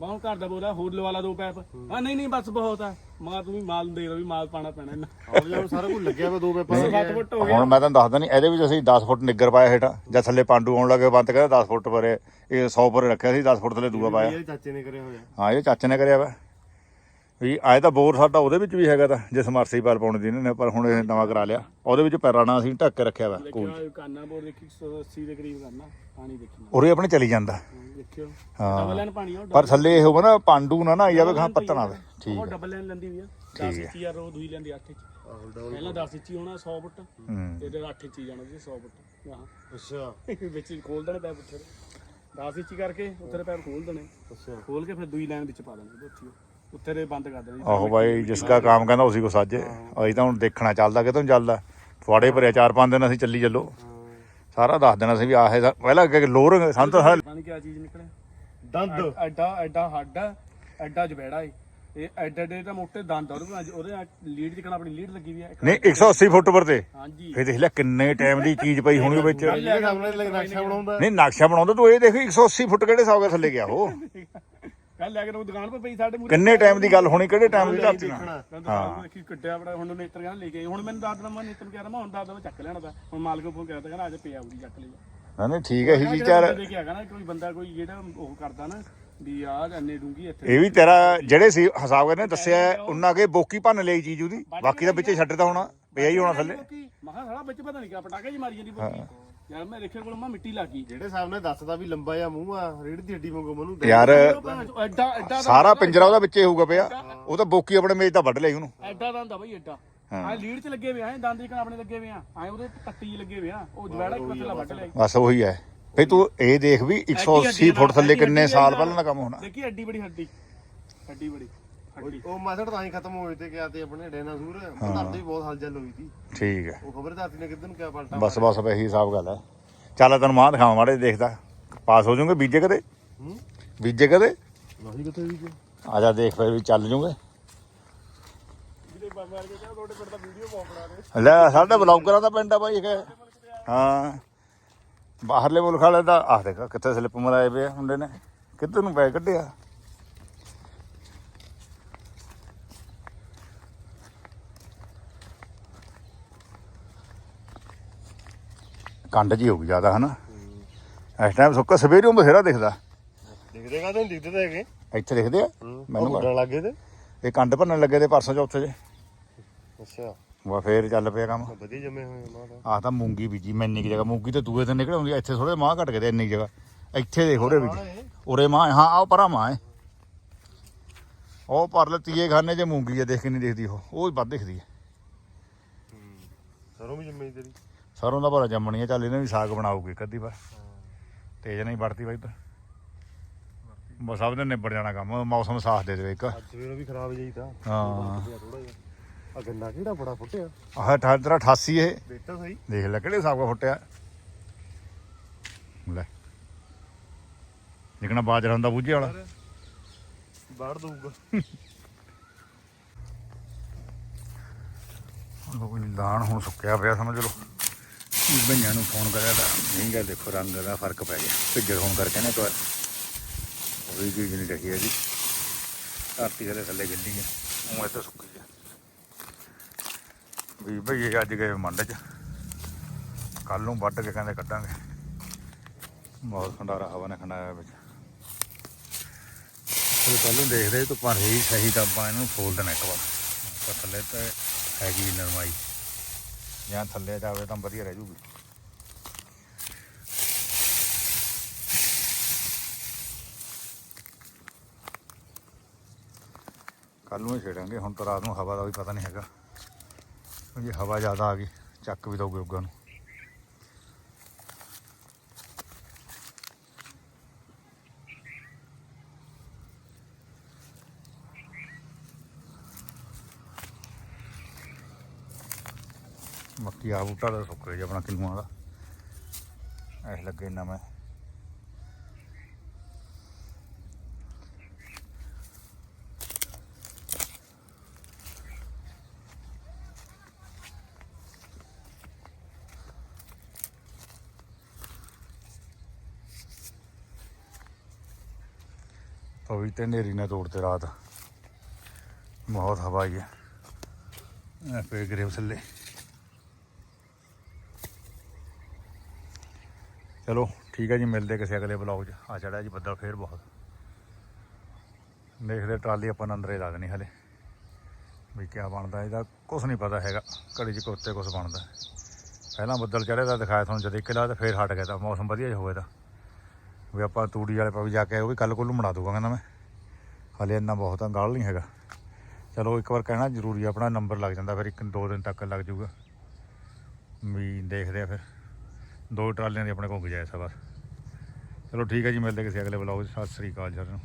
B: ਮੈਂ ਹੁਣ ਘਰ ਦਾ ਬੋਲਾ ਹੋਰ ਲਵਾ ਲਾ ਦੋ ਪੈਪ। ਆ ਨਹੀਂ ਨਹੀਂ ਬਸ ਬਹੁਤ ਆ। ਮੈਂ ਤੂੰ ਵੀ ਮਾਲ ਦੇ ਦੋ ਵੀ ਮਾਲ ਪਾਣਾ ਪੈਣਾ ਇਹਨਾਂ
C: ਆਉਂ ਜਾਉਂ ਸਾਰਾ ਕੁਝ ਲੱਗਿਆ ਵਾ ਦੋ ਪੇਪਰ
B: 160 ਫੁੱਟ ਹੋ ਗਿਆ।
A: ਹੁਣ ਮੈਂ ਤੁਹਾਨੂੰ ਦੱਸਦਾ ਨਹੀਂ ਇਹਦੇ ਵਿੱਚ ਅਸੀਂ 10 ਫੁੱਟ ਨਿੱਗਰ ਪਾਇਆ ਹੇਠਾਂ ਜਾਂ ਥੱਲੇ ਪਾਂਡੂ ਆਉਣ ਲੱਗੇ ਬੰਤ ਕਹਿੰਦਾ 10 ਫੁੱਟ ਪਰੇ ਇਹ 100 ਪਰੇ ਰੱਖਿਆ ਸੀ 10 ਫੁੱਟ ਥੱਲੇ ਦੂਆ ਪਾਇਆ।
C: ਇਹ ਚਾਚੇ ਨੇ ਕਰਿਆ ਹੋਇਆ।
A: ਹਾਂ ਇਹ ਚਾਚੇ ਨੇ ਕਰਿਆ ਵਾ। ਵੀ ਆਏ ਤਾਂ ਬੋਰ ਸਾਡਾ ਉਹਦੇ ਵਿੱਚ ਵੀ ਹੈਗਾ ਤਾਂ ਜੇ ਸਮਰਸੀਬਲ ਪਾਉਣ ਦੀ ਇਹਨਾਂ ਨੇ ਪਰ ਹੁਣ ਇਹ ਨਵਾਂ ਕਰਾ ਲਿਆ। ਉਹਦੇ ਵਿੱਚ ਪੈਰਾਣਾ ਅਸੀਂ ਢੱਕ ਕੇ ਰੱਖਿਆ ਵਾ ਕੋਈ
B: ਦੇਖਿਓ ਕਾਨਾ ਬੋਰ ਦੇਖੀ 180 ਦੇ ਕਰੀਬ ਕਰਨਾ ਪਾਣੀ ਦੇਖਣਾ
A: ਉਰੇ ਆਪਣੇ ਚਲੀ ਜਾਂਦਾ।
B: ਦੇਖਿਓ।
A: ਹਾਂ।
B: ਡਬਲ ਲਾਈਨ ਪਾਣੀ ਆ ਉਹ
A: ਪਰ ਥੱਲੇ ਇਹ ਹੋਵੇ ਨਾ ਪਾਂਡੂ ਨਾ ਨਾ ਆਈ ਜਾਵੇ ਖਾਂ ਪੱਤਣ ਆਵੇ
B: ਉਹ
A: ਠੀਕ ਹੈ
B: ਡਬਲ ਲਾਈਨ ਲੈਂਦੀ ਵੀ ਆ। 10 ਇੰਚੀ ਆ ਰੋ ਦੂਈ ਲੈਂਦੀ 8 ਇੰਚ।
C: ਆਹੋ ਡਬਲ
B: ਪਹਿਲਾਂ 10 ਇੰਚੀ ਹੋਣਾ 100 ਫੁੱਟ
A: ਹੂੰ।
B: ਤੇ ਇਹਦੇ 8 ਇੰਚੀ ਜਾਣਾ ਸੀ 100 ਫੁੱਟ। ਹਾਂ।
C: ਅੱਛਾ।
B: ਵਿੱਚ ਹੀ ਖੋਲ ਦੇਣੇ ਪੈਪ ਉੱਥੇ। 10 ਇੰਚੀ ਕਰਕੇ ਉੱਥੇ ਪੈਪ ਖੋਲ ਦੇਣੇ।
C: ਅੱਛਾ।
B: ਖੋਲ ਕੇ ਫਿਰ ਦੂਈ ਲਾਈਨ ਵਿੱਚ ਪਾ ਦੇਣੇ ਉੱਥੇ। ਉੱਥੇ ਦੇ ਬੰਦ ਕਰ ਦੇਣੇ।
A: ਆਹੋ ਬਾਈ ਜਿਸ ਦਾ ਕੰਮ ਕਹਿੰਦਾ ਉਸੇ ਕੋ ਸਾਜੇ। ਅਸੀਂ ਤਾਂ ਹੁਣ ਦੇਖਣਾ ਚੱਲਦਾ ਕਿਤੋਂ ਚੱਲਦਾ। ਫੁਆੜੇ ਭਰਿਆ ਚਾਰ ਪੰਜ ਦਿਨ ਅਸੀਂ ਚੱਲੀ ਚੱਲੋ। ਸਾਰਾ ਦੱਸ ਦੇਣਾ ਸੀ ਵੀ ਆਹ ਸਾ- ਪਹਿਲਾਂ ਅੱਗੇ ਲੋਰ ਸਾਨੂੰ ਤਾਂ ਸਾਰਾ-
B: ਪਤਾ ਨਹੀਂ ਕੀ ਚੀਜ਼ ਨਿਕਲਿਆ।
C: ਦੰਦ।
B: ਐਡਾ ਐਡਾ ਹੱਡ ਆ, ਐਡਾ ਜਬੈੜਾ ਏ। ਇਹ ਐਡੇ ਐਡੇ ਤਾਂ ਮੋਟੇ ਦੰਦ ਆ ਉਹਦੇ ਉਹਦੇ ਲੀਡ ਜਿਕਣਾ ਆਪਣੀ ਲੀਡ ਲੱਗੀ ਵੀ ਆ। ਇੱਕ-
A: ਨਹੀਂ 180 ਫੁੱਟ ਪਰ ਤੇ।
B: ਹਾਂਜੀ।
A: ਫੇਰ ਦੇਖ ਲੈ ਕਿੰਨੇ ਟਾਈਮ ਦੀ ਚੀਜ਼ ਪਈ ਹੋਣੀ ਵਿੱਚ।
C: ਨਕਸ਼ਾ ਬਣਾਉਂਦਾ।
A: ਨਹੀਂ ਨਕਸ਼ਾ ਬਣਾਉਂਦਾ ਤੂੰ ਇਹ ਦੇਖ 180 ਫੁੱਟ ਕਿਹੜੇ ਹਿਸਾਬ ਨਾਲ ਥੱਲੇ ਗਿਆ ਉਹ।
B: ਕੱਲ ਲੈ ਕੇ ਉਹ ਦੁਕਾਨ 'ਤੇ ਪਈ ਸਾਡੇ ਮੂਰੇ
A: ਕਿੰਨੇ ਟਾਈਮ ਦੀ ਗੱਲ ਹੋਣੀ ਕਿਹੜੇ ਟਾਈਮ ਦੀ ਨਾਲ?
C: ਦੇਖਣਾ।
B: ਹਾਂ। ਦੇਖੀ ਕੱਟਿਆ ਬੜਾ ਹੁਣ ਨੇਤਰ ਕਹਿੰਦਾ ਲੈ ਕੇ ਆਈ। ਹੁਣ ਮੈਨੂੰ ਦੱਸ ਦੇਣਾ ਮੈਂ ਨੇਤਰ ਨੂੰ ਕਹਿ ਰਿਹਾ ਮੈਂ ਹੁਣ ਦੱਸ ਦੇਣਾ ਚੱਕ ਲੈਣਾ ਦਾ ਹੁਣ ਮਾਲਕ ਨੂੰ ਫੋਨ ਕਰਦਾ ਕਹਿੰਦਾ ਅੱਜ ਪਿਆ ਉਹਦੀ ਚੱਕ ਲਈ।
A: ਨਹੀਂ ਨਹੀਂ ਠੀਕ ਹੈ ਇਹ ਜੀ ਚਾਰ
B: ਦੇ ਕੇ ਆਗਾ ਨਾ ਕੋਈ ਬੰਦਾ ਕੋਈ ਜਿਹੜਾ ਉਹ ਕਰਦਾ ਨਾ ਵੀ ਆ ਇੰਨੇ ਡੂੰਗੀ ਇੱਥੇ
A: ਇਹ ਵੀ ਤੇਰਾ ਜਿਹੜੇ ਸੀ ਹਿਸਾਬ ਕਰਨੇ ਦੱਸਿਆ ਉਹਨਾਂ ਕੇ ਬੋਕੀ ਭੰਨ ਲਈ ਚੀਜ਼ ਉਹਦੀ। ਬਾਕੀ ਦਾ ਵਿੱਚੇ ਛੱਡਦਾ ਹੋਣਾ ਪਿਆ ਹੀ ਹੋਣਾ ਥੱਲੇ।
B: ਮੈਂ ਕਿਹਾ ਸਾਲਾ ਵਿੱਚ ਪਤਾ ਨਹੀਂ ਕਿਆ ਪਟਾਕੇ ਜੀ ਮਾਰੀ ਜਾਂਦੀ ਬੋਕੀ। ਯਾਰ ਮੈਂ ਦੇਖਿਆ ਕੋਲ ਮੈਂ ਮਿੱਟੀ ਲੱਗ। ਗਈ
C: ਜਿਹੜੇ ਸਾਹਮਣੇ ਦੱਸਦਾ ਵੀ ਲੰਬਾ ਜਿਹਾ ਮੂੰਹ ਆ ਰੀੜ ਦੀ ਹੱਡੀ ਵਾਂਗੂ ਮਨੂੰ
A: ਯਾਰ
B: ਐਡਾ ਐਡਾ
A: ਸਾਰਾ ਪਿੰਜਰਾ ਉਹਦਾ ਵਿੱਚੇ ਹੋਊਗਾ ਪਿਆ। ਉਹ ਤਾਂ ਬੋਕੀ ਆਪਣੇ ਮੇਜ਼ ਤਾਂ ਵੱਢ ਲਈ ਉਹਨੂੰ।
B: ਐਡਾ ਦਾ ਹੁੰਦਾ ਬਈ ਐਡਾ।
A: ਹਾਂ।
B: ਆ ਲੀਡ ਚ ਲੱਗੇ ਵੇ ਆ ਦੰਦ ਜਿਕਣ ਆਪਣੇ ਲੱਗੇ ਵੇ ਆ। ਐ ਉਹਦੇ ਕੱਟੀ ਲੱਗੇ ਵੇ ਆ। ਉਹ ਜਵਾੜਾ ਇੱਕ ਪਤਲਾ ਵੱਢ ਲਿਆ
A: ਬਸ ਉਹੀ ਹੈ। ਫੇ ਤੂੰ ਇਹ ਦੇਖ ਵੀ 180 ਫੁੱਟ ਥੱਲੇ ਕਿੰਨੇ ਸਾਲ ਪਹਿਲਾਂ ਦਾ ਕੰਮ ਹੋਣਾ।
B: ਦੇਖੀ ਐਡੀ ਬੜੀ ਹੱਡੀ। ਹੱਡੀ ਬੜੀ।
C: ਉਹ ਮਾਸੜ ਤਾਂ ਹੀ ਖਤਮ ਹੋਏ ਤੇ ਗਿਆ ਤੇ ਆਪਣੇ ਡਾਇਨਾਸੌਰ ਧਰਤੀ ਵੀ ਬਹੁਤ ਹਲਚਲ ਹੋਈ ਸੀ।
A: ਠੀਕ ਹੈ।
C: ਉਹ ਖਬਰ ਧਰਤੀ ਨੇ ਕਿੱਧਰ ਨੂੰ ਕਿਆ ਪਲਟਾ
A: ਬਸ ਬਸ ਇਹੀ ਹਿਸਾਬ ਗੱਲ ਹੈ। ਚੱਲ ਤੈਨੂੰ ਮਾਂ ਦਿਖਾਵਾਂ ਮਾੜੇ ਦੇਖਦਾ। ਪਾਸ ਹੋ ਜਾਊਂਗੇ ਬੀਜੇ ਕਦੇ?
C: ਹੂੰ?
A: ਬੀਜੇ ਕਦੇ?
C: ਨਹੀਂ ਕਿਤੇ ਵੀ
A: ਆ ਜਾ ਦੇਖ ਫਿਰ ਵੀ ਚੱਲ
B: ਦੇ
A: ਲੈ ਸਾਡੇ ਬਲੌਗਰਾਂ ਦਾ ਪਿੰਡ ਆ ਬਾਈ ਇਹ ਹਾਂ। ਬਾਹਰਲੇ ਮੁਲਕ ਵਾਲੇ ਦਾ ਆਹ ਦੇਖ ਕਿੱਥੇ ਸਲਿੱਪ ਮਰਾਏ ਪਏ ਆ ਮੁੰਡੇ ਨੇ। ਕਿੱਧਰ ਨੂੰ ਪੈ ਕੱਢਿਆ? ਕੰਡ ਜੀ ਹੋ ਜ਼ਿਆਦਾ ਹਨਾ? ਇਸ ਟਾਈਮ ਸੁੱਕਾ ਸਵੇਰੇ ਬਥੇਰਾ ਦਿਖਦਾ।
C: ਦਿਖਦੇ ਕਾ ਨਹੀਂ ਦਿਖਦੇ ਤਾਂ ਹੈਗੇ।
A: ਇੱਥੇ ਦਿਖਦੇ ਆ?
C: ਮੈਨੂੰ ਲੱਗੇ ਤੇ।
A: ਇਹ ਕੰਡ ਭੰਨਣ ਲੱਗੇ ਤੇ ਪਰਸੋਂ ਚੌਥੇ ਜੇ।
C: ਅੱਛਾ।
A: ਵਾ ਫੇਰ ਚੱਲ ਪਿਆ ਕੰਮ।
C: ਵਧੀਆ ਜੰਮੇ ਹੋਏ ਮਾਂ
A: ਆਹ ਤਾਂ ਮੂੰਗੀ ਬੀਜੀ ਮੈਂ ਇੰਨੀ ਜਗ੍ਹਾ ਮੂੰਗੀ ਤੇ ਦੂਏ ਤੇ ਨਿਕਲ ਆਉਂਦੀ ਇੱਥੇ ਥੋੜੇ ਮਾਂ ਘਟ ਗਏ ਇੰਨੀ ਜਗ੍ਹਾ। ਇੱਥੇ ਦੇਖ ਉਹਦੇ ਉਰੇ ਮਾਂ ਹਾਂ ਆਹ ਪਰਾਂ ਮਾਂ ਹੈ ਉਹ ਪਰ ਤੀਏ ਖਾਨੇ 'ਚ ਮੂੰਗੀ ਆ ਦੇਖ ਕੇ ਨਹੀਂ ਦਿਖਦੀ ਉਹ। ਉਹ ਵੱਧ ਦਿਖਦੀ ਹੈ
C: ਸਰੋਂ ਵੀ ਜੰਮੇ ਤੇਰੀ।
A: ਸਰੋਂ ਦਾ ਭਰਾ ਜੰਮਣੀ ਆ ਚੱਲ ਇਹਨੇ ਵੀ ਸਾਗ ਬਣਾਉਗੀ ਕਦੀ ਵਾਰ। ਤੇਜ ਨਹੀਂ ਵੜਤੀ ਬਾਈ ਤਾਂ ਬਸ ਸਭ ਦੇ ਨਿਬੜ ਜਾਣਾ ਕੰਮ ਮੌਸਮ ਸਾਥ ਦੇ ਦੇਵੇ ਇੱਕ।
C: ਅੱਜ ਵੀ ਖਰਾਬ ਜਾਈ ਤਾਂ।
A: ਹਾਂ।
C: ਥੋੜਾ ਜਿਹਾ ਆ ਗੰਨਾ ਕਿਹੜਾ ਬੜਾ ਫੁੱਟਿਆ?
A: ਆਹ ਤੇਰਾ 88 ਇਹ।
C: ਦੇਖਤਾ ਸਹੀ।
A: ਦੇਖ ਲੈ ਕਿਹੜੇ ਹਿਸਾਬ ਦਾ ਫੁੱਟਿਆ। ਲੈ। ਬਾਜਰਾ ਹੁੰਦਾ ਬੂਝੇ ਵਾਲਾ।
C: ਬਾੜ ਦਊਗਾ।
A: ਕੋਈ ਲਾਣ ਹੁਣ ਸੁੱਕਿਆ ਪਿਆ ਸਮਝ ਲਓ ਭਈਆਂ ਨੂੰ ਫੋਨ ਕਰਿਆ ਤਾਂ ਮਹਿੰਗਾ ਦੇਖੋ ਰੰਗ ਦਾ ਫ਼ਰਕ ਪੈ ਗਿਆ। ਭਿੱਜਰ ਹੋਣ ਕਰਕੇ ਨਾ ਇੱਕ ਵਾਰ। ਚੀਜ਼ ਨਹੀਂ ਰਹੀ ਹੈ ਜੀ ਧਰਤੀ ਦੇ ਥੱਲੇ ਗਿੱਲੀ ਹੈ ਉਹ ਇੱਥੇ ਸੁੱਕੀ ਹੈ ਵੀ ਭਈਏ ਅੱਜ ਗਏ ਮੰਡ 'ਚ। ਕੱਲ ਨੂੰ ਵੱਢ ਕੇ ਕਹਿੰਦੇ ਕੱਢਾਂਗੇ। ਬਹੁਤ ਖੰਡਾਰਾ, ਹਵਾ ਨੇ ਖੰਡਾਇਆ ਵਿੱਚ। ਉਹ ਕੱਲ ਨੂੰ ਦੇਖਦੇ ਧੁੱਪਾਂ ਰਹੀ ਸਹੀ ਤਾਂ ਆਪਾਂ ਇਹਨੂੰ ਫੋਲ ਦੇਣਾ ਇੱਕ ਵਾਰ। ਥੱਲੇ ਤਾਂ ਹੈਗੀ ਨਰਮਾਈ। ਜਾਂ ਥੱਲੇ ਜਾਵੇ ਤਾਂ ਵਧੀਆ ਰਹਿ ਜੂਗੀ। ਕੱਲ ਨੂੰ ਛੇੜਾਂਗੇ, ਹੁਣ ਤਾਂ ਰਾਤ ਨੂੰ ਹਵਾ ਦਾ ਵੀ ਪਤਾ ਨਹੀਂ ਹੈਗਾ। ਜੇ ਹਵਾ ਜ਼ਿਆਦਾ ਆ ਗਈ, ਚੱਕ ਵੀ ਦਊਗੇ ਉੱਗਾਂ ਨੂੰ। ਮੱਕੀ ਆ ਬੂਟਾ ਦਾ ਸੁੱਕ ਗਿਆ ਆਪਣਾ ਕਿੰਨੂਆਂ ਦਾ। ਐਸ ਲੱਗੇ ਨਵੇਂ ਪਵੀ ਤੇ ਨੇਰੀ ਨੇ ਤੋੜਤੇ ਰਾਤ। ਬਹੁਤ ਹਵਾ ਆਈ ਹੈ। ਇਹ ਪੇ ਗਰੇ ਥੱਲੇ। ਚਲੋ ਠੀਕ ਹੈ ਜੀ ਮਿਲਦੇ ਕਿਸੇ ਅਗਲੇ ਬਲੌਗ 'ਚ। ਆ ਚੜਿਆ ਜੀ ਬੱਦਲ ਫੇਰ ਬਹੁਤ। ਦੇਖਦੇ ਟਰਾਲੀ ਆਪਾਂ ਨੂੰ ਅੰਦਰੇ ਲਾ ਦੇਣੀ ਹਲੇ। ਵੀ ਕਿਆ ਬਣਦਾ ਇਹਦਾ ਕੁਝ ਨਹੀਂ ਪਤਾ ਹੈਗਾ। ਘੜੀ 'ਚ ਕੋਤੇ ਕੁਝ ਬਣਦਾ। ਪਹਿਲਾਂ ਬੱਦਲ ਚੜਿਆ ਤਾਂ ਦਿਖਾਇਆ ਤੁਹਾਨੂੰ ਜਦ ਇੱਕ ਲਾ ਤੇ ਫੇਰ ਹਟ ਗਿਆ ਤਾਂ ਮੌਸਮ ਵਧੀਆ ਜਿਹਾ ਹੋਵੇ ਤਾਂ। ਵੀ ਆਪਾਂ ਤੂੜੀ ਵਾਲੇ ਪਾ ਵੀ ਜਾ ਕੇ ਆਏ, ਉਹ ਵੀ ਕੱਲ ਕੋਲ ਬਣਾ ਦੂਗਾ ਕਹਿੰਦਾ ਮੈਂ। ਹਲੇ ਇੰਨਾ ਬਹੁਤ ਆ ਗਾਲ ਨਹੀਂ ਹੈਗਾ। ਚਲੋ ਇੱਕ ਵਾਰ ਕਹਿਣਾ ਜ਼ਰੂਰੀ ਆਪਣਾ ਨੰਬਰ ਲੱਗ ਜਾਂਦਾ ਫਿਰ ਇੱਕ ਦੋ ਦਿਨ ਤੱਕ ਲੱਗ ਜਾਊਗਾ। ਵੀ ਦੇਖਦੇ ਆ ਫਿਰ। ਦੋ ਟਰਾਲੀਆਂ ਦੀ ਆਪਣੇ ਕੋਲ ਗੁਜਾਇਸ਼ ਆ ਬਸ। ਚਲੋ ਠੀਕ ਹੈ ਜੀ, ਮਿਲਦੇ ਕਿਸੇ ਅਗਲੇ ਬਲੌਗ 'ਚ। ਸਤਿ ਸ੍ਰੀ ਅਕਾਲ ਜੀ ਸਾਰਿਆਂ ਨੂੰ।